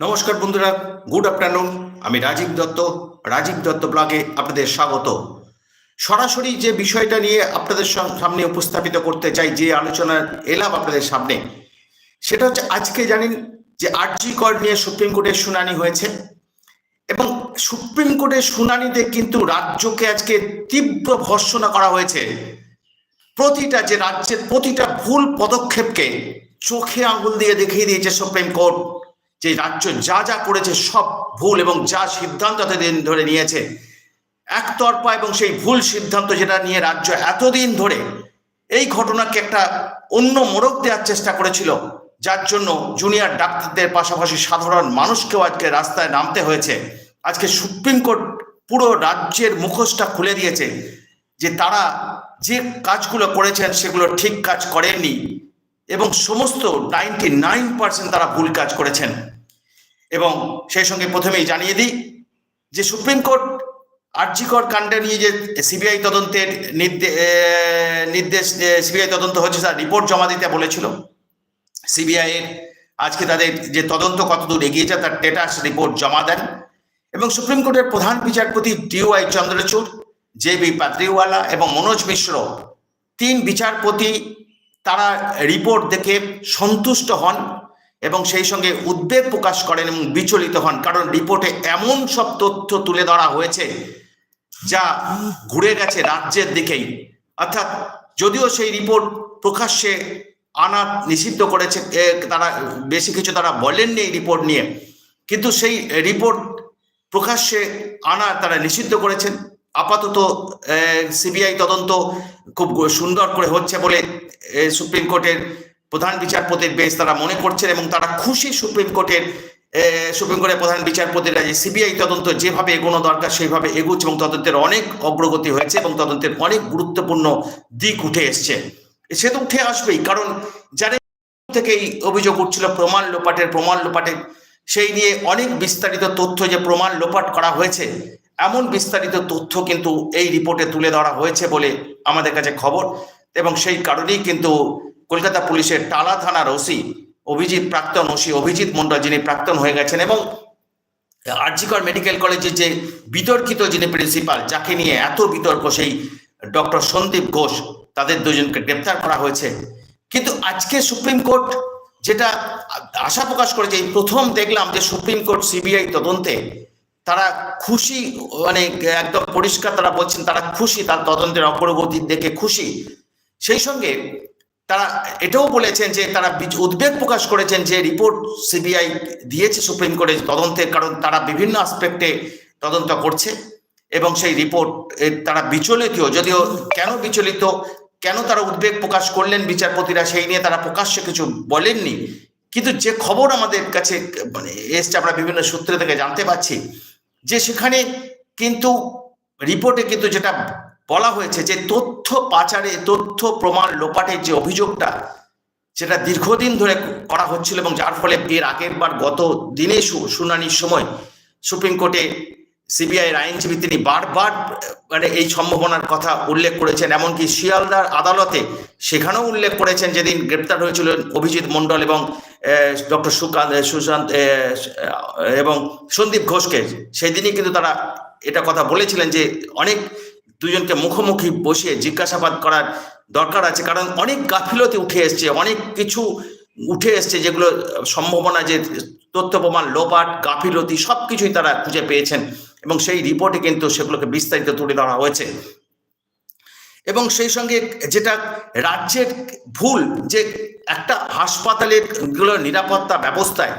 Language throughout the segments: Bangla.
নমস্কার বন্ধুরা, গুড আফটারনুন। আমি রাজীব দত্ত রাজীব দত্ত ব্লগে আপনাদের স্বাগত। সরাসরি যে বিষয়টা নিয়ে আপনাদের সামনে উপস্থাপিত করতে চাই, যে আলোচনা এলাম আপনাদের সামনে, সেটা হচ্ছে আজকে জানেন যে আরজি কর নিয়ে সুপ্রিম কোর্টের শুনানি হয়েছে এবং সুপ্রিম কোর্টের শুনানিতে কিন্তু রাজ্যকে আজকে তীব্র ভর্সনা করা হয়েছে। প্রতিটা যে রাজ্যের প্রতিটা ভুল পদক্ষেপকে চোখে আঙুল দিয়ে দেখিয়ে দিয়েছে সুপ্রিম কোর্ট। যে রাজ্য যা যা করেছে সব ভুল এবং যা সিদ্ধান্ত এতদিন ধরে নিয়েছে, একতরফা এবং সেই ভুল সিদ্ধান্ত যেটা নিয়ে রাজ্য এতদিন ধরে এই ঘটনাকে একটা অন্য মোড়ক দেওয়ার চেষ্টা করেছিল, যার জন্য জুনিয়র ডাক্তারদের পাশাপাশি সাধারণ মানুষকেও আজকে রাস্তায় নামতে হয়েছে। আজকে সুপ্রিম কোর্ট পুরো রাজ্যের মুখোশটা খুলে দিয়েছে যে তারা যে কাজগুলো করেছেন সেগুলো ঠিক কাজ করেননি এবং সমস্ত নাইনটি নাইন পার্সেন্ট তারা ভুল কাজ করেছেন। এবং সেই সঙ্গে প্রথমেই জানিয়ে দিই যে সুপ্রিম কোর্ট আর্জিকর কাণ্ডে নিয়ে যে সিবিআই তদন্তের নির্দে- নির্দেশ সিবিআই তদন্ত হচ্ছে তার রিপোর্ট জমা দিতে বলেছিল। সিবিআই এর আজকে তাদের যে তদন্ত কতদূর এগিয়েছে তার স্টেটাস রিপোর্ট জমা দেন এবং সুপ্রিম কোর্টের প্রধান বিচারপতি D Y Chandrachud, J B Pardiwala এবং মনোজ মিশ্র তিন বিচারপতি তারা রিপোর্ট দেখে সন্তুষ্ট হন। এবং সেই সঙ্গে উদ্বেগ প্রকাশ করেন এবং বিচলিত হন। কারণ রিপোর্টে এমন সব তথ্য তুলে ধরা হয়েছে যা ঘুরে গেছে রাজ্যের দিকেই। অর্থাৎ যদিও সেই রিপোর্ট প্রকাশ্যে আনা নিষিদ্ধ করেছে তারা বেশি কিছু তারা বলেননি এই রিপোর্ট নিয়ে। কিন্তু সেই রিপোর্ট প্রকাশ্যে আনা তারা নিষিদ্ধ করেছেন। আপাতত সিবিআই তদন্ত খুব সুন্দর করে হচ্ছে বলে সুপ্রিম কোর্টের প্রধান বিচারপতির বেশ তারা মনে করছেন এবং তারা খুশি সুপ্রিম কোর্টের সুপ্রিম কোর্টের প্রধান বিচারপতিরা যে সিবিআই তদন্ত যেভাবে এগোনো দরকার, সেইভাবে এগুচ্ছে এবং তদন্তের অনেক অগ্রগতি হয়েছে এবং তদন্তের অনেক গুরুত্বপূর্ণ দিক উঠে এসছে। সে তো উঠে আসবেই, কারণ যারা থেকেই অভিযোগ উঠছিল প্রমাণ লোপাটের প্রমাণ লোপাটের সেই নিয়ে অনেক বিস্তারিত তথ্য যে প্রমাণ লোপাট করা হয়েছে, এমন বিস্তারিত তথ্য কিন্তু এই রিপোর্টে তুলে ধরা হয়েছে বলে আমাদের কাছে খবর এবং সেই কারণেই কিন্তু কলকাতা পুলিশের টালা থানার ওসি অভিজিৎ প্রাক্তন ওসি অভিজিৎ মন্ডল যিনি প্রাক্তন হয়ে গেছেন এবং আরজিকর মেডিকেল কলেজের যে বিতর্কিত যিনি প্রিন্সিপাল, যাকে নিয়ে এত বিতর্ক সেই ডক্টর সন্দীপ ঘোষ, তাদের দুজনকে গ্রেপ্তার করা হয়েছে। কিন্তু আজকে সুপ্রিম কোর্ট যেটা আশা প্রকাশ করেছে এই প্রথম দেখলাম যে সুপ্রিম কোর্ট সিবিআই তদন্তে তারা খুশি মানে একদম পরিষ্কার তারা বলছেন তারা খুশি, তার তদন্তের অগ্রগতি দেখে খুশি। সেই সঙ্গে তারা এটাও বলেছেন যে তারা উদ্বেগ প্রকাশ করেছেন যে রিপোর্ট সিবিআই দিয়েছে সুপ্রিম কোর্টে তদন্তের, কারণ তারা বিভিন্ন আসপেক্টে তদন্ত করছে এবং সেই রিপোর্ট তারা বিচলিত যদিও কেন বিচলিত, কেন তারা উদ্বেগ প্রকাশ করলেন বিচারপতিরা সেই নিয়ে তারা প্রকাশ্যে কিছু বলেননি। কিন্তু যে খবর আমাদের কাছে মানে এসছে আমরা বিভিন্ন সূত্র থেকে জানতে পারছি যে সেখানে কিন্তু রিপোর্টে কিন্তু যেটা বলা হয়েছে যে তথ্য পাচারে, তথ্য প্রমাণ লোপাটের যে অভিযোগটা, সেটা দীর্ঘদিন ধরে করা হচ্ছিল এবং যার ফলে এর আগের বার গত দিনে শুনানির সময় সুপ্রিম কোর্টে সিবিআই আইনজীবী তিনি বারবার মানে এই সম্ভাবনার কথা উল্লেখ করেছেন। এমনকি শিয়ালদার আদালতে সেখানেও উল্লেখ করেছেন যেদিন গ্রেপ্তার হয়েছিল অভিজিৎ মণ্ডল এবং ডক্টর সুকান্ত সুশান্ত এবং সন্দীপ ঘোষকে। সেই দিনই কিন্তু তারা এটা কথা বলেছিলেন যে অনেক দুজনকে মুখোমুখি বসিয়ে জিজ্ঞাসাবাদ করার দরকার আছে। কারণ অনেক গাফিলতি উঠে এসছে, অনেক কিছু উঠে এসছে যেগুলো সম্ভাবনা যে তথ্য প্রমাণ, লোপাট, গাফিলতি সব কিছুই তারা খুঁজে পেয়েছেন এবং সেই রিপোর্টে কিন্তু সেগুলোকে বিস্তারিত তুলে ধরা হয়েছে। এবং সেই সঙ্গে যেটা রাজ্যের ভুল যে একটা হাসপাতালেরগুলো নিরাপত্তা ব্যবস্থায়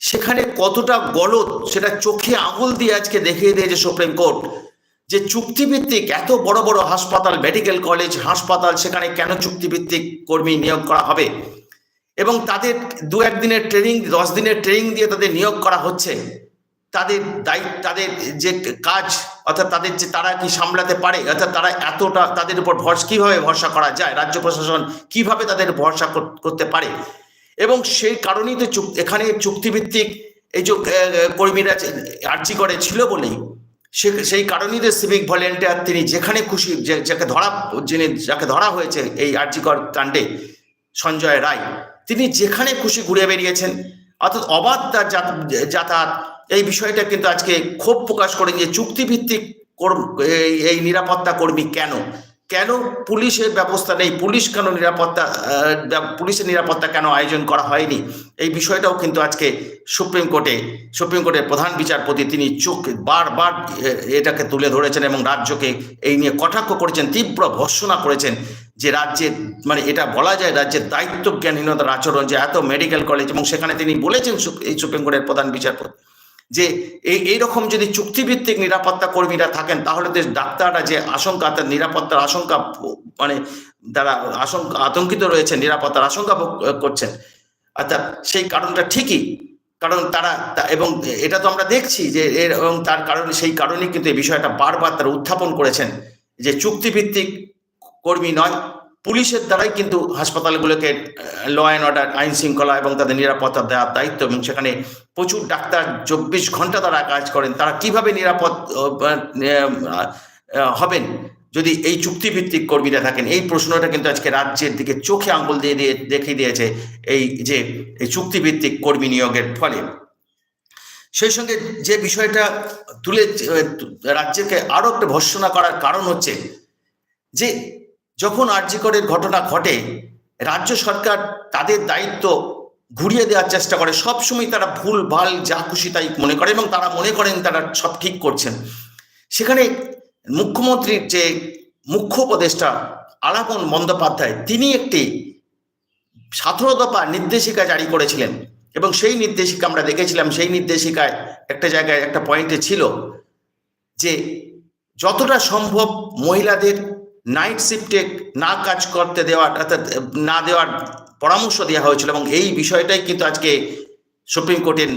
সেখানে কতটা গলদ সেটা চোখে আঙুল দিয়ে আজকে দেখিয়ে দিয়েছে সুপ্রিম কোর্ট। যে চুক্তিভিত্তিক এত বড় বড় হাসপাতাল, মেডিকেল কলেজ, হাসপাতাল, সেখানে কেন চুক্তিভিত্তিক কর্মী নিয়োগ করা হবে? এবং তাদের দু একদিনের ট্রেনিং দশ দিনের ট্রেনিং দিয়ে তাদের নিয়োগ করা হচ্ছে। তাদের দায়িত্ব, তাদের যে কাজ, অর্থাৎ তাদের যে তারা কি সামলাতে পারে, অর্থাৎ তারা এতটা তাদের উপর ভরসা, কীভাবে ভরসা করা যায়, রাজ্য প্রশাসন কীভাবে তাদের ভরসা করতে পারে? এবং সেই কারণেই তো চুক- এখানে চুক্তিভিত্তিক এই যে কর্মীরা আর্জি করে ছিল বলেই সে সেই কারণেই সিভিক ভলেন্টিয়ার তিনি যেখানে খুশি যাকে ধরা, যিনি, যাকে ধরা হয়েছে এই আর্যিকর কাণ্ডে, সঞ্জয় রায়, তিনি যেখানে খুশি ঘুরে বেরিয়েছেন অর্থাৎ অবাধ তার যাতায়াত, এই বিষয়টা কিন্তু আজকে ক্ষোভ প্রকাশ করে যে চুক্তিভিত্তিক এই নিরাপত্তা কর্মী কেন? কেন পুলিশের ব্যবস্থা নেই? পুলিশ কেন নিরাপত্তা পুলিশের নিরাপত্তা কেন আয়োজন করা হয়নি? এই বিষয়টাও কিন্তু আজকে সুপ্রিম কোর্টে, সুপ্রিম কোর্টের প্রধান বিচারপতি তিনি চোখ বারবার এটাকে তুলে ধরেছেন এবং রাজ্যকে এই নিয়ে কটাক্ষ করেছেন, তীব্র ভর্সনা করেছেন যে রাজ্যের মানে এটা বলা যায় রাজ্যের দায়িত্ব জ্ঞানহীনতার আচরণ যে এত মেডিকেল কলেজ এবং সেখানে তিনি বলেছেন এই সুপ্রিম কোর্টের প্রধান বিচারপতি। যে এই, এইরকম যদি চুক্তিভিত্তিক নিরাপত্তা কর্মীরা থাকেন, তাহলে তো ডাক্তাররা যে আশঙ্কা, তার নিরাপত্তার আশঙ্কা মানে তারা আশঙ্কা, আতঙ্কিত রয়েছে নিরাপত্তার আশঙ্কা করছেন। অর্থাৎ সেই কারণটা ঠিকই, কারণ তারা এবং এটা তো আমরা দেখছি যে এর, এবং তার কারণে, সেই কারণেই কিন্তু এই বিষয়টা বারবার তারা উত্থাপন করেছেন যে চুক্তিভিত্তিক কর্মী নয় পুলিশের দ্বারাই কিন্তু হাসপাতালগুলোকে ল অ্যান্ড অর্ডার আইন শৃঙ্খলা এবং তাদের নিরাপত্তা দেওয়ার দায়িত্ব এবং সেখানে প্রচুর ডাক্তার চব্বিশ ঘণ্টা তারা কাজ করেন, তারা কীভাবে নিরাপদ হবেন? যদি এই চুক্তিভিত্তিক কর্মীরা থাকেন, এই প্রশ্নটা কিন্তু আজকে রাজ্যের দিকে চোখে আঙ্গুল দিয়ে দিয়ে দেখিয়ে দিয়েছে এই যে, এই চুক্তিভিত্তিক কর্মী নিয়োগের ফলে। সেই সঙ্গে যে বিষয়টা তুলে রাজ্যকে আরও একটা ভর্সনা করার কারণ হচ্ছে যে যখন আর্যিকরের ঘটনা ঘটে, রাজ্য সরকার তাদের দায়িত্ব ঘুরিয়ে দেওয়ার চেষ্টা করে। সবসময় তারা ভুল, ভালো, যা খুশি তাই মনে করে এবং তারা মনে করেন তারা সব ঠিক করছেন। সেখানে মুখ্যমন্ত্রীর যে মুখ্য উপদেষ্টা আলাপন বন্দ্যোপাধ্যায়, তিনি একটি সতেরো দফা নির্দেশিকা জারি করেছিলেন এবং সেই নির্দেশিকা আমরা দেখেছিলাম, সেই নির্দেশিকায় একটা জায়গায় একটা পয়েন্টে ছিল যে যতটা সম্ভব মহিলাদের নাইট শিফটে না কাজ করতে দেওয়ার, অর্থাৎ না দেওয়ার পরামর্শ দেওয়া হয়েছিল এবং এই বিষয়টাই কিন্তু আজকে সুপ্রিম কোর্টের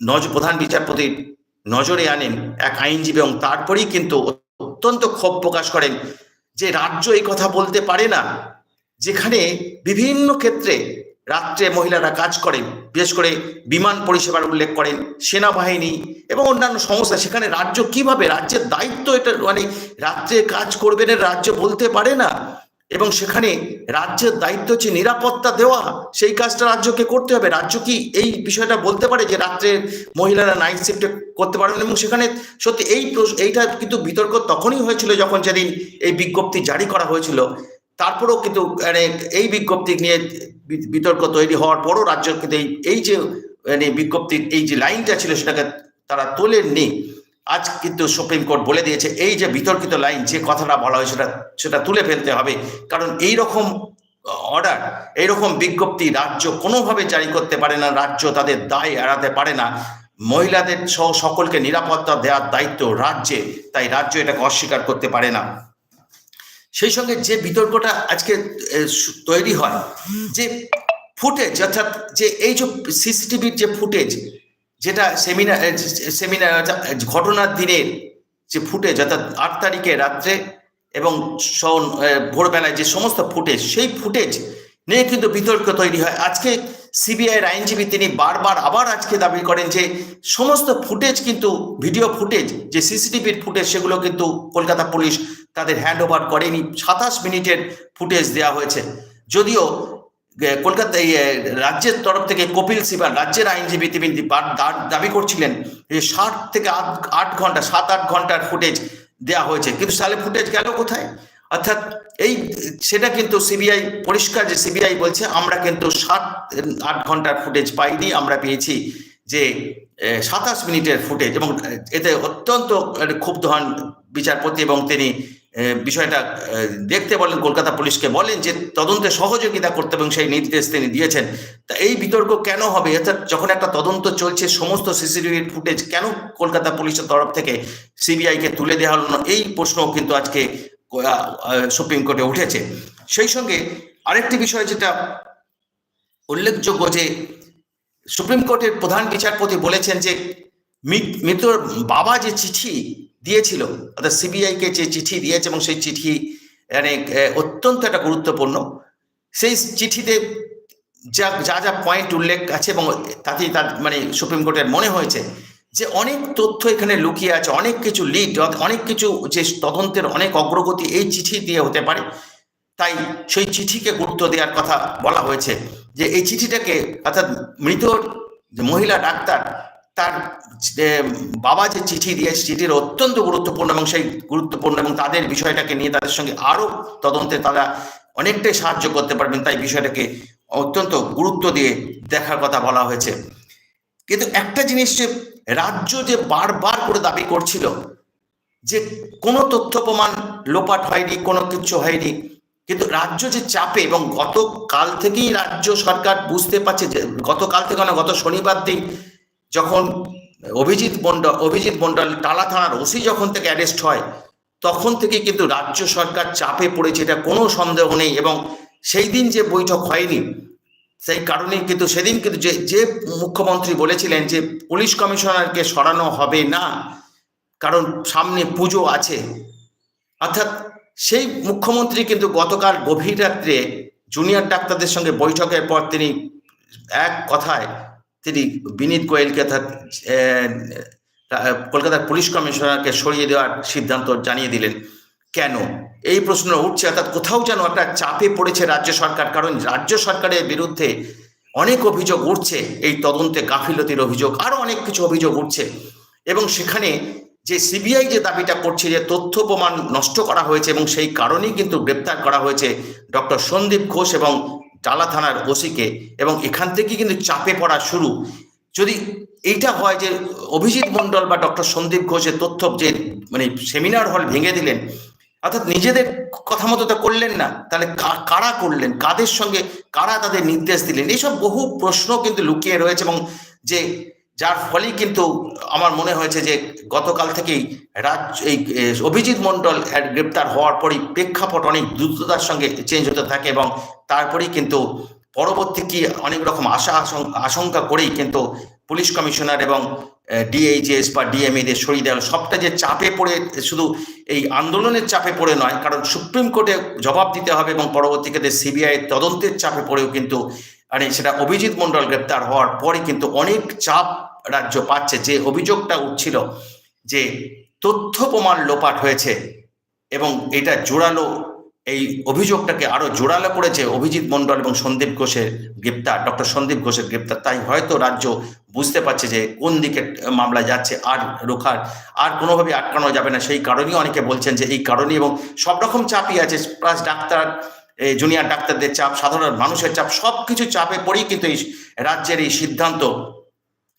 নজ, প্রধান বিচারপতির নজরে আনেন এক আইনজীবী এবং তারপরেই কিন্তু অত্যন্ত ক্ষোভ প্রকাশ করেন যে রাজ্য এই কথা বলতে পারে না, যেখানে বিভিন্ন ক্ষেত্রে রাত্রে মহিলারা কাজ করেন, বিশেষ করে বিমান পরিষেবার উল্লেখ করেন, সেনাবাহিনী এবং অন্যান্য সংস্থা। সেখানে রাজ্য কীভাবে, রাজ্যের দায়িত্ব এটা মানে রাত্রে কাজ করবেন রাজ্য বলতে পারে না। এবং সেখানে রাজ্যের দায়িত্ব হচ্ছে নিরাপত্তা দেওয়া। সেই কাজটা রাজ্যকে করতে হবে। রাজ্য কি এই বিষয়টা বলতে পারে যে রাত্রে মহিলারা নাইট শিফটে করতে পারবেন? এবং সেখানে সত্যি এই এইটা কিন্তু বিতর্ক তখনই হয়েছিল যখন যেদিন এই বিজ্ঞপ্তি জারি করা হয়েছিল। তারপরেও কিন্তু মানে এই বিজ্ঞপ্তি নিয়ে বিতর্ক তৈরি হওয়ার পরও রাজ্য কিন্তু এই যে মানে বিজ্ঞপ্তির এই যে লাইনটা ছিল সেটাকে তারা তোলেননি। আজ কিন্তু সুপ্রিম কোর্ট বলে দিয়েছে, এই যে বিতর্কিত লাইন যে কথাটা বলা হয় সেটা সেটা তুলে ফেলতে হবে। কারণ এই রকম অর্ডার এইরকম বিজ্ঞপ্তি রাজ্য কোনোভাবে জারি করতে পারে না, রাজ্য তাদের দায় এড়াতে পারে না। মহিলাদের সহ সকলকে নিরাপত্তা দেওয়ার দায়িত্ব রাজ্যে, তাই রাজ্য এটাকে অস্বীকার করতে পারে না। সেই সঙ্গে যে বিতর্কটা আজকে তৈরি হয়, যে ফুটেজ, অর্থাৎ যে এই যে সিসিটিভির যে ফুটেজ, যেটা সেমিনার সেমিনার ঘটনার দিনের যে ফুটেজ, অর্থাৎ আট তারিখে রাত্রে এবং ভোরবেলায় যে সমস্ত ফুটেজ, সেই ফুটেজ নিয়ে কিন্তু বিতর্ক তৈরি হয়। আজকে সিবিআইয়ের আইনজীবী তিনি বারবার আবার আজকে দাবি করেন যে সমস্ত ফুটেজ কিন্তু, ভিডিও ফুটেজ, যে সিসিটিভির ফুটেজ, সেগুলো কিন্তু কলকাতা পুলিশ তাদের হ্যান্ড ওভার করেনি। সাতাশ মিনিটের ফুটেজ দেওয়া হয়েছে। যদিও কলকাতা রাজ্যের তরফ থেকে কপিল সিবাল রাজ্যের আইনজীবী তিনি দাবি করছিলেন যে ষাট থেকে আট আট ঘণ্টা, সাত, আট ঘণ্টার ফুটেজ দেওয়া হয়েছে। কিন্তু সালে ফুটেজ গেল কোথায়? অর্থাৎ এই, সেটা কিন্তু সিবিআই পরিষ্কার যে সিবিআই বলছে, আমরা কিন্তু সাত আট ঘণ্টার ফুটেজ পাইনি, আমরা পেয়েছি যে সাতাশ মিনিটের ফুটেজ এবং এতে অত্যন্ত ক্ষুব্ধ হন বিচারপতি এবং তিনি বিষয়টা দেখতে বলেন কলকাতা পুলিশকে, বলেন যে তদন্তে সহযোগিতা করতে এবং সেই নির্দেশ তিনি দিয়েছেন। তা এই বিতর্ক কেন হবে? অর্থাৎ যখন একটা তদন্ত চলছে, সমস্ত সিসিটিভির ফুটেজ কেন কলকাতা পুলিশের তরফ থেকে সিবিআই কে তুলে দেওয়া হলো এই প্রশ্ন কিন্তু আজকে সুপ্রিম কোর্টে উঠেছে। সেই সঙ্গে আরেকটি বিষয় যেটা উল্লেখযোগ্য যে সুপ্রিম কোর্টের প্রধান বিচারপতি বলেছেন যে মৃত- মৃতর বাবা যে চিঠি দিয়েছিল, অর্থাৎ সিবিআই কে যে চিঠি দিয়েছে এবং সেই চিঠি মানে অত্যন্ত একটা গুরুত্বপূর্ণ। সেই চিঠিতে যা যা যা পয়েন্ট উল্লেখ আছে এবং তাতেই তার মানে সুপ্রিম কোর্টের মনে হয়েছে যে অনেক তথ্য এখানে লুকিয়ে আছে, অনেক কিছু লিড অনেক কিছু যে তদন্তের অনেক অগ্রগতি এই চিঠি দিয়ে হতে পারে। তাই সেই চিঠিকে গুরুত্ব দেওয়ার কথা বলা হয়েছে। যে এই চিঠিটাকে অর্থাৎ মৃত যে মহিলা ডাক্তার, তার বাবা যে চিঠি দিয়েছে, চিঠির অত্যন্ত গুরুত্বপূর্ণ এবং সেই গুরুত্বপূর্ণ এবং তাদের বিষয়টাকে নিয়ে তাদের সঙ্গে আরও তদন্তে তারা অনেকটাই সাহায্য করতে পারবেন, তাই বিষয়টাকে অত্যন্ত গুরুত্ব দিয়ে দেখার কথা বলা হয়েছে। কিন্তু একটা জিনিস যে রাজ্য যে বারবার করে দাবি করছিল, যে কোনো তথ্য প্রমাণ লোপাট হয়নি, কোনো কিছু হয়নি কিন্তু রাজ্য যে চাপে এবং গতকাল থেকেই রাজ্য সরকার বুঝতে পারছে যে, গতকাল থেকে না, গত শনিবার দিন যখন অভিজিৎ মন্ডল অভিজিৎ মন্ডল টালা থানার ওসি যখন থেকে অ্যারেস্ট হয়, তখন থেকে কিন্তু রাজ্য সরকার চাপে পড়েছে, এটা কোনো সন্দেহ নেই এবং সেই দিন যে বৈঠক হয়নি, সেই কারণে কিন্তু সেদিন কিন্তু যে যে মুখ্যমন্ত্রী বলেছিলেন যে পুলিশ কমিশনারকে সরানো হবে না, কারণ সামনে পুজো আছে, অর্থাৎ সেই মুখ্যমন্ত্রী কিন্তু গতকাল গভীর রাত্রে জুনিয়র ডাক্তারদের সঙ্গে বৈঠকের পর তিনি এক কথায় তিনি বিনীত গোয়েলকে অর্থাৎ কলকাতার পুলিশ কমিশনারকে সরিয়ে দেওয়ার সিদ্ধান্ত জানিয়ে দিলেন। কেন? এই প্রশ্ন উঠছে, অর্থাৎ কোথাও যেন একটা চাপে পড়েছে রাজ্য সরকার, কারণ রাজ্য সরকারের বিরুদ্ধে অনেক অভিযোগ উঠছে, এই তদন্তে গাফিলতির অভিযোগ আরও অনেক কিছু অভিযোগ উঠছে। এবং সেখানে যে সিবিআই যে দাবিটা করছে যে তথ্য প্রমাণ নষ্ট করা হয়েছে এবং সেই কারণেই কিন্তু গ্রেপ্তার করা হয়েছে ডক্টর সন্দীপ ঘোষ এবং টালা থানার ওসিকে এবং এখান থেকে কিন্তু চাপে পড়া শুরু। যদি এইটা হয় যে অভিজিৎ মণ্ডল বা ডক্টর সন্দীপ ঘোষের তথ্য যে মানে সেমিনার হল ভেঙে দিলেন, অর্থাৎ নিজেদের কথা মতো তা করলেন না, তাহলে কারা করলেন, কাদের সঙ্গে কারা তাদের নির্দেশ দিলেন, এইসব বহু প্রশ্ন কিন্তু লুকিয়ে রয়েছে এবং যে যার ফলেই কিন্তু আমার মনে হয়েছে যে গতকাল থেকেই রাজ্য, এই অভিজিৎ মণ্ডল গ্রেপ্তার হওয়ার পরই প্রেক্ষাপট অনেক দ্রুততার সঙ্গে চেঞ্জ হতে থাকে এবং তারপরেই কিন্তু পরবর্তী কি অনেক রকম আশা আশঙ্কা করেই কিন্তু পুলিশ কমিশনার এবং ডিএইচএস বা ডিএমএদের সরিয়ে দেওয়া সবটা যে চাপে পড়ে, শুধু এই আন্দোলনের চাপে পড়ে নয়, কারণ সুপ্রিম কোর্টে জবাব দিতে হবে এবং পরবর্তীকালে সিবিআই তদন্তের চাপে পড়েও কিন্তু মানে সেটা অভিজিৎ মণ্ডল গ্রেপ্তার হওয়ার পরে কিন্তু অনেক চাপ রাজ্য পাচ্ছে। যে অভিযোগটা উঠছিল যে তথ্য প্রমাণ লোপাট হয়েছে এবং এটা জোরালো, এই অভিযোগটাকে আরও জোরালো করেছে অভিজিৎ মণ্ডল এবং সন্দীপ ঘোষের গ্রেপ্তার, ডক্টর সন্দীপ ঘোষের গ্রেপ্তার। তাই হয়তো রাজ্য বুঝতে পারছে যে কোন দিকে মামলা যাচ্ছে আর রোখার, আর কোনোভাবে আটকানো যাবে না। সেই কারণেই অনেকে বলছেন যে এই কারণেই এবং সব রকম চাপই আছে। প্লাস ডাক্তার জুনিয়র ডাক্তারদের চাপ, সাধারণ মানুষের চাপ সব কিছু চাপে পড়েই কিন্তু এই রাজ্যের এই সিদ্ধান্ত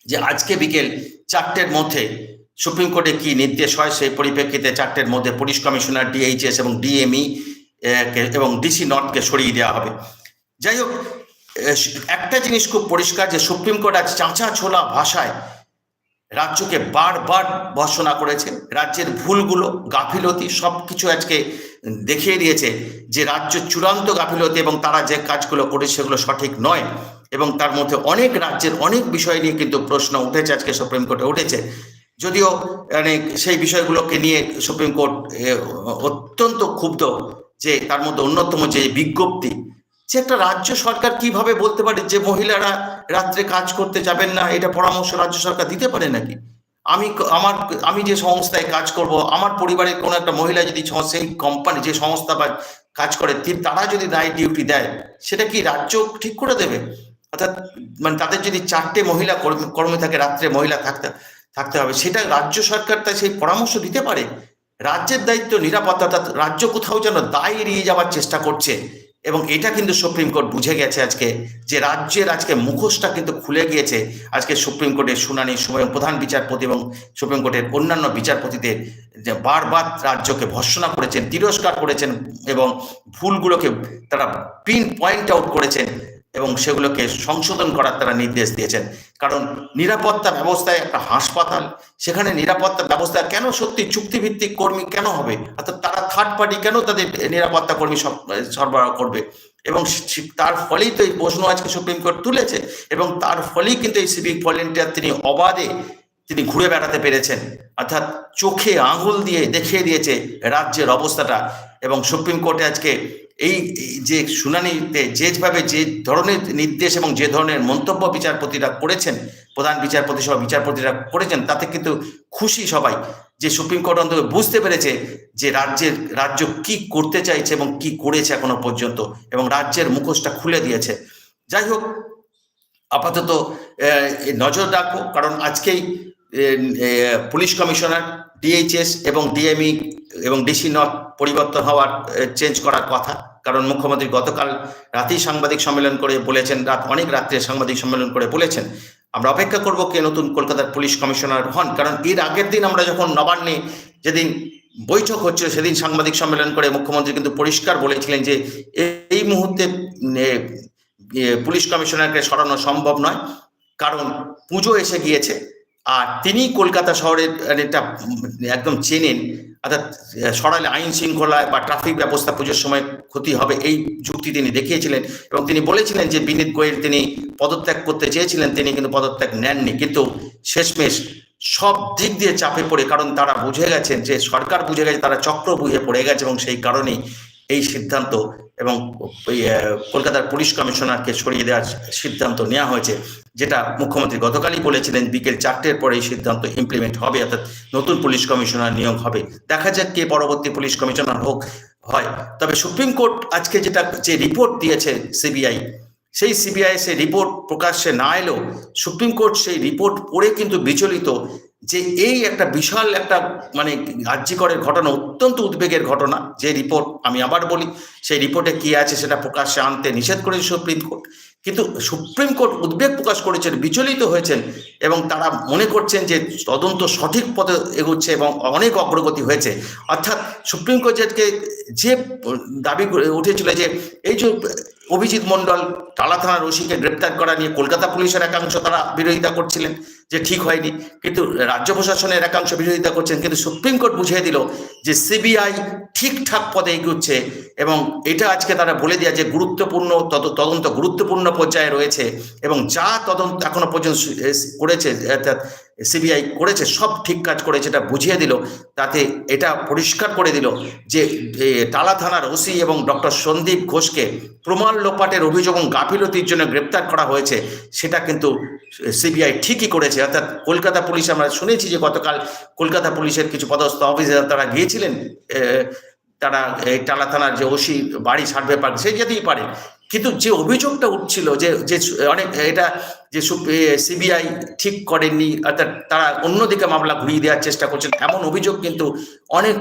যে আজকে বিকেল চারটের মধ্যে সুপ্রিম কোর্টে কি নির্দেশ হয় সেই পরিপ্রেক্ষিতে চারটের মধ্যে পুলিশ কমিশনার ডিএইচএস এবং ডিএমই এবং ডিসি নর্থকে সরিয়ে দেওয়া হবে। যাই হোক একটা জিনিস খুব পরিষ্কার যে সুপ্রিম কোর্ট আজ চাঁচা ছোলা ভাষায় রাজ্যকে বারবার ভর্সনা করেছে। রাজ্যের ভুলগুলো, গাফিলতি সব কিছু আজকে দেখিয়ে দিয়েছে যে রাজ্য চূড়ান্ত গাফিলতি এবং তারা যে কাজগুলো করেছে সেগুলো সঠিক নয় এবং তার মধ্যে অনেক রাজ্যের অনেক বিষয় নিয়ে কিন্তু প্রশ্ন উঠেছে আজকে সুপ্রিম কোর্টে উঠেছে। যদিও মানে সেই বিষয়গুলোকে নিয়ে সুপ্রিম কোর্ট অত্যন্ত ক্ষুব্ধ যে তার মধ্যে অন্যতম যে বিজ্ঞপ্তি যে একটা রাজ্য সরকার কীভাবে বলতে পারে যে মহিলারা রাত্রে কাজ করতে যাবেন না, এটা পরামর্শ রাজ্য সরকার দিতে পারে নাকি? আমি আমার, আমি যে সংস্থায় কাজ করব, আমার পরিবারের কোনো একটা মহিলা যদি সেই কোম্পানি যে সংস্থা বা কাজ করে তারা যদি নাইট ডিউটি দেয়, সেটা কি রাজ্য ঠিক করে দেবে? অর্থাৎ মানে তাদের যদি চারটে মহিলা কর্মী কর্মী থাকে, রাত্রে মহিলা থাকতে থাকতে হবে, সেটা রাজ্য সরকার তাই সেই পরামর্শ দিতে পারে? রাজ্যের দায়িত্ব নিরাপত্তা, অর্থাৎ রাজ্য কোথাও যেন দায় এড়িয়ে যাওয়ার চেষ্টা করছে এবং এটা কিন্তু সুপ্রিম কোর্ট বুঝে গেছে আজকে যে রাজ্যের আজকে মুখোশটা কিন্তু খুলে গিয়েছে। আজকে সুপ্রিম কোর্টের শুনানির সময় প্রধান বিচারপতি এবং সুপ্রিম কোর্টের অন্যান্য বিচারপতিদের যে বারবার রাজ্যকে ভর্ষণা করেছেন, তিরস্কার করেছেন এবং ভুলগুলোকে তারা পিন পয়েন্ট আউট করেছেন। এবং সেগুলোকে সংশোধন করার তারা নির্দেশ দিয়েছেন। কারণ নিরাপত্তা ব্যবস্থায় একটা হাসপাতাল, সেখানে নিরাপত্তা ব্যবস্থা কেন সত্যি চুক্তিভিত্তিক কর্মী কেন হবে? অর্থাৎ তারা থার্ড পার্টি কেন তাদের নিরাপত্তা কর্মী সরবরাহ করবে? এবং তার ফলেই তো এই প্রশ্ন আজকে সুপ্রিম কোর্ট তুলেছে এবং তার ফলেই কিন্তু এই সিভিক ভলেন্টিয়ার তিনি অবাধে তিনি ঘুরে বেড়াতে পেরেছেন। অর্থাৎ চোখে আঙুল দিয়ে দেখিয়ে দিয়েছে রাজ্যের অবস্থাটা। এবং সুপ্রিম কোর্টে আজকে এই যে শুনানিতে যেভাবে যে ধরনের নির্দেশ এবং যে ধরনের মন্তব্য বিচারপতিরা করেছেন, প্রধান বিচারপতি সহ বিচারপতিরা করেছেন, তাতে কিন্তু খুশি সবাই যে সুপ্রিম কোর্ট অন্তত বুঝতে পেরেছে যে রাজ্যের, রাজ্য কি করতে চাইছে এবং কি করেছে এখনও পর্যন্ত এবং রাজ্যের মুখোশটা খুলে দিয়েছে। যাই হোক, আপাতত নজর রাখো, কারণ আজকেই পুলিশ কমিশনার, ডিএইচএস এবং ডিএমই এবং ডিসি নট পরিবর্তন হওয়ার চেঞ্জ করার কথা। কারণ মুখ্যমন্ত্রী গতকাল রাতেই সাংবাদিক সম্মেলন করে বলেছেন, রাত অনেক রাত্রে সাংবাদিক সম্মেলন করে বলেছেন, আমরা অপেক্ষা করব কে নতুন কলকাতার পুলিশ কমিশনার হন। কারণ এর আগের দিন আমরা যখন নবান্নে যেদিন বৈঠক হচ্ছিল, সেদিন সাংবাদিক সম্মেলন করে মুখ্যমন্ত্রী কিন্তু পরিষ্কার বলেছিলেন যে, এই মুহূর্তে পুলিশ কমিশনারকে সরানো সম্ভব নয়। কারণ পুজো এসে গিয়েছে আর তিনি কলকাতা শহরের এটা একদম চেনেন, অর্থাৎ সরালে আইন শৃঙ্খলা বা ট্রাফিক ব্যবস্থা পুজোর সময় ক্ষতি হবে এই যুক্তি তিনি দেখিয়েছিলেন এবং তিনি বলেছিলেন যে বিনীত গোয়েল তিনি পদত্যাগ করতে চেয়েছিলেন, তিনি কিন্তু পদত্যাগ নেননি। কিন্তু শেষমেশ সব দিক দিয়ে চাপে পড়ে, কারণ তারা বুঝে গেছেন যে সরকার বুঝে গেছে, তারা চক্র বুঝে পড়ে গেছে এবং সেই কারণেই এই সিদ্ধান্ত এবং কলকাতার পুলিশ কমিশনারকে সরিয়ে দেওয়ার সিদ্ধান্ত নেওয়া হয়েছে, যেটা মুখ্যমন্ত্রী গতকালই বলেছিলেন বিকেল চারটের পরে এই সিদ্ধান্ত ইমপ্লিমেন্ট হবে, অর্থাৎ নতুন পুলিশ কমিশনার নিয়োগ হবে। দেখা যাক কে পরবর্তী পুলিশ কমিশনার হোক, হয়। তবে সুপ্রিম কোর্ট আজকে যেটা, যে রিপোর্ট দিয়েছে সিবিআই সেই সিবিআই সেই রিপোর্ট প্রকাশ্যে না এলেও সুপ্রিম কোর্ট সেই রিপোর্ট পড়ে কিন্তু বিচলিত যে এই একটা বিশাল একটা মানে রাজ্যিকরের ঘটনা, অত্যন্ত উদ্বেগের ঘটনা, যে রিপোর্ট আমি আবার বলি, সেই রিপোর্টে কি আছে সেটা প্রকাশ্যে আনতে নিষেধ করেছে সুপ্রিম কোর্ট কিন্তু সুপ্রিম কোর্ট উদ্বেগ প্রকাশ করেছেন, বিচলিত হয়েছেন এবং তারা মনে করছেন যে তদন্ত সঠিক পথে এগোচ্ছে এবং অনেক অগ্রগতি হয়েছে। অর্থাৎ সুপ্রিম কোর্টকে যে দাবি উঠেছিল যে এই যে অভিজিৎ মণ্ডল, টালা থানার ওসিকে গ্রেপ্তার করা নিয়ে কলকাতা পুলিশের একাংশ তারা বিরোধিতা করছিলেন যে ঠিক হয়নি। কিন্তু রাজ্য প্রশাসনের একাংশ বিরোধিতা করছেন, কিন্তু সুপ্রিম কোর্ট বুঝিয়ে দিল যে সিবিআই ঠিকঠাক পদে এগুচ্ছে এবং এটা আজকে তারা বলে দেওয়া যে গুরুত্বপূর্ণ তদ- তদন্ত গুরুত্বপূর্ণ পর্যায়ে রয়েছে এবং যা তদন্ত এখনও পর্যন্ত করেছে, অর্থাৎ সিবিআই করেছে, সব ঠিক কাজ করেছে, এটা বুঝিয়ে দিল, তাতে এটা পরিষ্কার করে দিল যে টালা থানার ওসি এবং ডক্টর সন্দীপ ঘোষকে প্রমাণ লোপাটের অভিযোগ এবং গাফিলতির জন্য গ্রেপ্তার করা হয়েছে, সেটা কিন্তু সিবিআই ঠিকই করেছে। অর্থাৎ কলকাতা পুলিশ, আমরা শুনেছি যে গতকাল কলকাতা পুলিশের কিছু পদস্থ অফিসার তারা গিয়েছিলেন তারা এই টালা থানার যে ওসি বাড়ি, সার্ভে পার্ক, সে যেতেই পারে। কিন্তু যে অভিযোগটা উঠছিল যে যে অনেক, এটা যে সিবিআই ঠিক করেননি অর্থাৎ তারা অন্যদিকে মামলা ঘুরিয়ে দেওয়ার চেষ্টা করছেন এমন অভিযোগ কিন্তু অনেক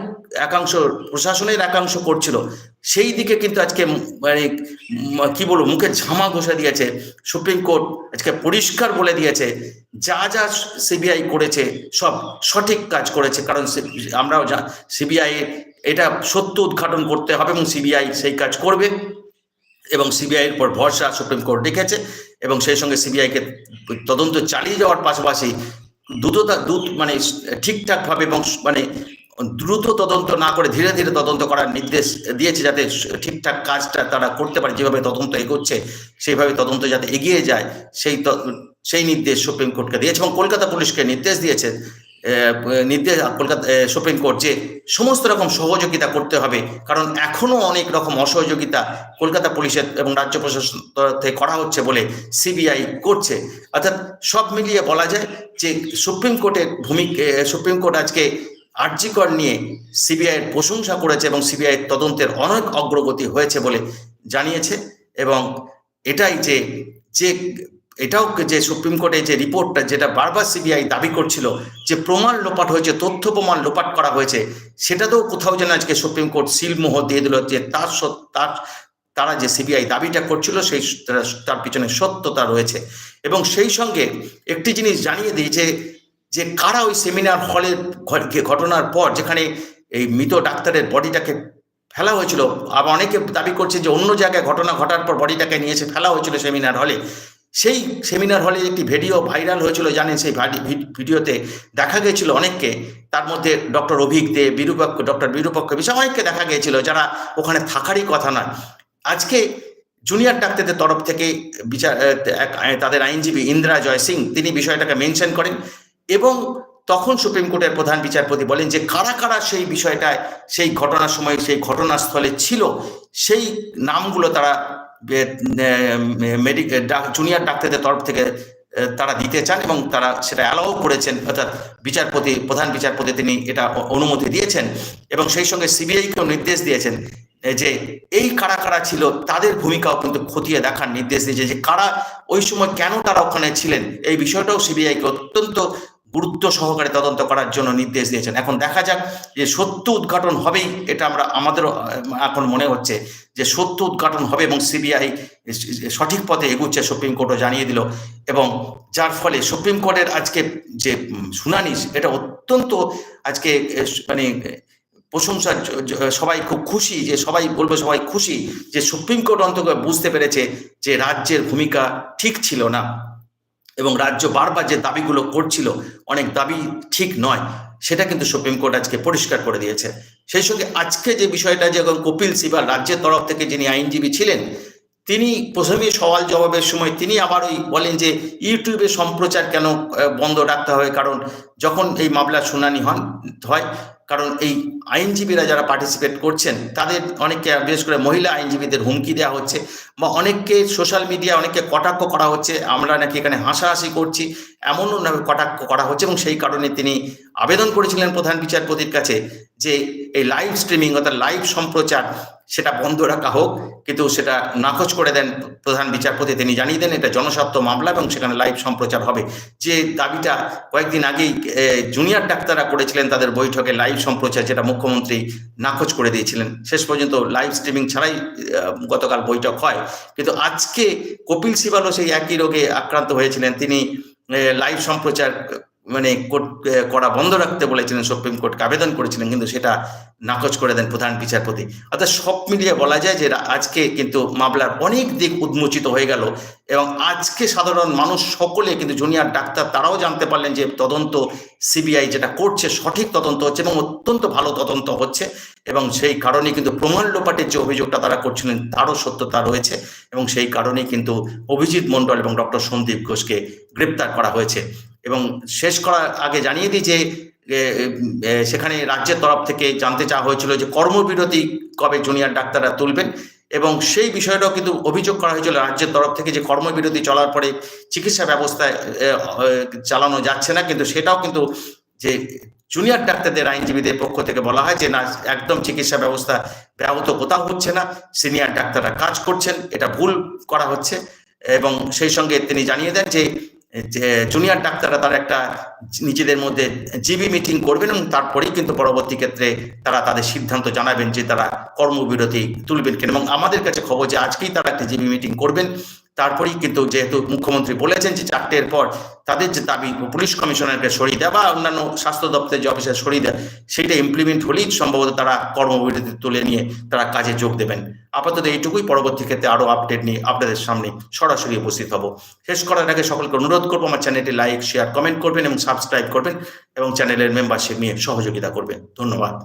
একাংশ, প্রশাসনের একাংশ করছিল। সেই দিকে কিন্তু আজকে মানে কি বলব, মুখে ঝামা ঘষে দিয়েছে, সুপ্রিম কোর্ট আজকে পরিষ্কার বলে দিয়েছে, যা যা সিবিআই করেছে, সব সঠিক কাজ করেছে, কারণ আমরাও সিবিআই এটা সত্য উদ্ঘাটন করতে হবে এবং সিবিআই সেই কাজ করবে। এবং সিবিআই এর উপর ভরসা সুপ্রিম কোর্ট রেখেছে এবং সেই সঙ্গে সিবিআইকে তদন্ত চালিয়ে যাওয়ার পাশাপাশি দ্রুততা, দ্রুত মানে ঠিকঠাক ভাবে এবং মানে দ্রুত তদন্ত না করে ধীরে ধীরে তদন্ত করার নির্দেশ দিয়েছে যাতে ঠিকঠাক কাজটা তারা করতে পারে, যেভাবে তদন্ত এগোচ্ছে, সেইভাবে তদন্ত যাতে এগিয়ে যায়, সেই সেই নির্দেশ সুপ্রিম কোর্টকে দিয়েছে এবং কলকাতা পুলিশকে নির্দেশ দিয়েছে নির্দেশ, কলকাতা সুপ্রিম কোর্ট যে সমস্ত রকম সহযোগিতা করতে হবে, কারণ এখনও অনেক রকম অসহযোগিতা কলকাতা পুলিশের এবং রাজ্য প্রশাসন থেকে করা হচ্ছে বলে সিবিআই করছে। অর্থাৎ সব মিলিয়ে বলা যায় যে সুপ্রিম কোর্টের ভূমিকা সুপ্রিম কোর্ট আজকে আর্জিকর নিয়ে সিবিআইয়ের প্রশংসা করেছে এবং সিবিআই এর তদন্তের অনেক অগ্রগতি হয়েছে বলে জানিয়েছে এবং এটাই যে যে এটাও যে সুপ্রিম কোর্টে যে রিপোর্টটা যেটা বারবার সিবিআই দাবি করছিল যে প্রমাণ লোপাট হয়েছে, তথ্য প্রমাণ লোপাট করা হয়েছে, সেটাতেও কোথাও যেন আজকে সুপ্রিম কোর্ট সিলমোহর দিয়ে দিল যে তার তার তারা যে সিবিআই দাবিটা করছিল সেই তার- পিছনে সত্যতা রয়েছে। এবং সেই সঙ্গে একটি জিনিস জানিয়ে দিই যে যে কারা ওই সেমিনার হলের ঘ- ঘটনার পর যেখানে এই মৃত ডাক্তারের বডিটাকে ফেলা হয়েছিল, আবার অনেকে দাবি করছে যে অন্য জায়গায় ঘটনা ঘটার পর বডিটাকে নিয়ে এসে ফেলা হয়েছিল সেমিনার হলে সেই সেমিনার হলে একটি ভিডিও ভাইরাল হয়েছিল, জানেন সেই ভিডিওতে দেখা গিয়েছিল অনেককে। তার মধ্যে ডক্টর অভিক দে বিরূপক্ষ ডক্টর বিরূপক্ষ বিষয় অনেককে দেখা গিয়েছিল যারা ওখানে থাকারই কথা নয়। আজকে জুনিয়র ডাক্তারদের তরফ থেকে বিচার তাদের আইনজীবী ইন্দিরা জয় সিং, তিনি বিষয়টাকে মেনশন করেন এবং তখন সুপ্রিম কোর্টের প্রধান বিচারপতি বলেন যে কারা কারা সেই বিষয়টায়, সেই ঘটনার সময়, সেই ঘটনাস্থলে ছিল, সেই নামগুলো তারা মেডিকেল জুনিয়র ডাক্তারদের তরফ থেকে তারা দিতে চান এবং তারা সেটা অ্যালাউ করেছেন, অর্থাৎ বিচারপতি, প্রধান বিচারপতি তিনি এটা অনুমতি দিয়েছেন এবং সেই সঙ্গে সিবিআইকেও নির্দেশ দিয়েছেন যে এই কারা কারা ছিল তাদের ভূমিকাও কিন্তু খতিয়ে দেখার নির্দেশ দিয়েছে যে কারা ওই সময় কেন তারা ওখানে ছিলেন, এই বিষয়টাও সিবিআইকে অত্যন্ত গুরুত্ব সহকারে তদন্ত করার জন্য নির্দেশ দিয়েছেন। এখন দেখা যাক যে সত্য উদ্ঘাটন হবেই, এটা আমরা, আমাদেরও এখন মনে হচ্ছে যে সত্য উদ্ঘাটন হবে এবং সিবিআই সঠিক পথে এগুচ্ছে সুপ্রিম কোর্টও জানিয়ে দিল এবং যার ফলে সুপ্রিম কোর্টের আজকে যে শুনানি এটা অত্যন্ত আজকে মানে প্রশংসা সবাই খুব খুশি যে, সবাই বলব সবাই খুশি যে সুপ্রিম কোর্ট অন্তত বুঝতে পেরেছে যে রাজ্যের ভূমিকা ঠিক ছিল না। এবং রাজ্য বারবার যে দাবিগুলো করছিল, অনেক দাবি ঠিক নয়। সেটা কিন্তু সুপ্রিম কোর্ট আজকে পরিষ্কার করে দিয়েছে। সেই সঙ্গে আজকে যে বিষয়টা যে কপিল সিবাল রাজ্যের তরফ থেকে যিনি আইনজীবী ছিলেন তিনি প্রথমে সওয়াল জবাবের সময় তিনি আবার ওই বলেন যে, ইউটিউবে সম্প্রচার কেন বন্ধ রাখতে হবে? কারণ যখন এই মামলার শুনানি হন, হয়, কারণ এই আইনজীবীরা যারা পার্টিসিপেট করছেন, তাদের অনেককে, বিশেষ করে মহিলা আইনজীবীদের হুমকি দেওয়া হচ্ছে বা অনেককে সোশ্যাল মিডিয়া অনেককে কটাক্ষ করা হচ্ছে। আমরা নাকি এখানে হাসাহাসি করছি। এমনও কটাক্ষ করা হচ্ছে এবং সেই কারণে তিনি আবেদন করেছিলেন প্রধান বিচারপতির কাছে যে এই লাইভ স্ট্রিমিং অর্থাৎ লাইভ সম্প্রচার সেটা বন্ধ রাখা হোক, কিন্তু সেটা নাকচ করে দেন প্রধান বিচারপতি। তিনি জানিয়ে দেন, এটা জনস্বার্থ মামলা এবং সেখানে লাইভ সম্প্রচার হবে। যে দাবিটা কয়েকদিন আগেই জুনিয়র ডাক্তাররা করেছিলেন তাদের বৈঠকে লাইভ সম্প্রচার, যেটা মুখ্যমন্ত্রী নাকচ করে দিয়েছিলেন। শেষ পর্যন্ত লাইভ স্ট্রিমিং ছাড়াই গতকাল বৈঠক হয়। কিন্তু আজকে কপিল সিবালও সেই একই রোগে আক্রান্ত হয়েছিলেন। তিনি লাইভ সম্প্রচার মানে কোর্ট, করা বন্ধ রাখতে বলেছিলেন সুপ্রিম কোর্টকে আবেদন করেছিলেন কিন্তু সেটা নাকচ করে দেন প্রধান বিচারপতি। অর্থাৎ সব মিলিয়ে বলা যায় যে আজকে কিন্তু মামলার অনেক দিক উন্মোচিত হয়ে গেল এবং আজকে সাধারণ মানুষ সকলে কিন্তু জুনিয়র ডাক্তার তারাও জানতে পারলেন যে তদন্ত সিবিআই যেটা করছে সঠিক তদন্ত হচ্ছে এবং অত্যন্ত ভালো তদন্ত হচ্ছে এবং সেই কারণে কিন্তু প্রমাণ লোপাটের যে অভিযোগটা তারা করছিলেন তারও সত্যতা রয়েছে এবং সেই কারণেই কিন্তু অভিজিৎ মণ্ডল এবং ডক্টর সন্দীপ ঘোষকে গ্রেপ্তার করা হয়েছে। এবং শেষ করার আগে জানিয়ে দিই যে সেখানে রাজ্যের তরফ থেকে জানতে চাওয়া হয়েছিল যে কর্মবিরতি কবে জুনিয়র ডাক্তাররা তুলবেন এবং সেই বিষয়টাও কিন্তু অভিযোগ করা হয়েছিল রাজ্যের তরফ থেকে যে কর্মবিরতি চলার পরে চিকিৎসা ব্যবস্থায় চালানো যাচ্ছে না। কিন্তু সেটাও কিন্তু যে জুনিয়র ডাক্তারদের আইনজীবীদের পক্ষ থেকে বলা হয় যে, না, একদম চিকিৎসা ব্যবস্থা ব্যাহত কোথাও হচ্ছে না। সিনিয়র ডাক্তাররা কাজ করছেন, এটা ভুল করা হচ্ছে এবং সেই সঙ্গে তিনি জানিয়ে দেন যে যে জুনিয়র ডাক্তাররা তারা একটা নিজেদের মধ্যে জিবি মিটিং করবেন এবং তারপরেই কিন্তু পরবর্তী ক্ষেত্রে তারা তাদের সিদ্ধান্ত জানাবেন যে তারা কর্মবিরতি তুলবেন কেন। এবং আমাদের কাছে খবর যে আজকেই তারা একটা জিবি মিটিং করবেন। তারপরেই কিন্তু যেহেতু মুখ্যমন্ত্রী বলেছেন যে চারটের পর তাদের যে দাবি, পুলিশ কমিশনারকে সরিয়ে দেওয়া বা অন্যান্য স্বাস্থ্য দপ্তরের যে অফিসার সরিয়ে দেওয়া, সেটা ইমপ্লিমেন্ট হলেই সম্ভবত তারা কর্মবিরতি তুলে নিয়ে তারা কাজে যোগ দেবেন। আপাতত এইটুকুই, পরবর্তী ক্ষেত্রে আরও আপডেট নিয়ে আপনাদের সামনে সরাসরি উপস্থিত হব। শেষ করার আগে সকলকে অনুরোধ করব, আমার চ্যানেলটি লাইক শেয়ার কমেন্ট করবেন এবং সাবস্ক্রাইব করবেন এবং চ্যানেলের মেম্বারশিপ নিয়ে সহযোগিতা করবেন। ধন্যবাদ।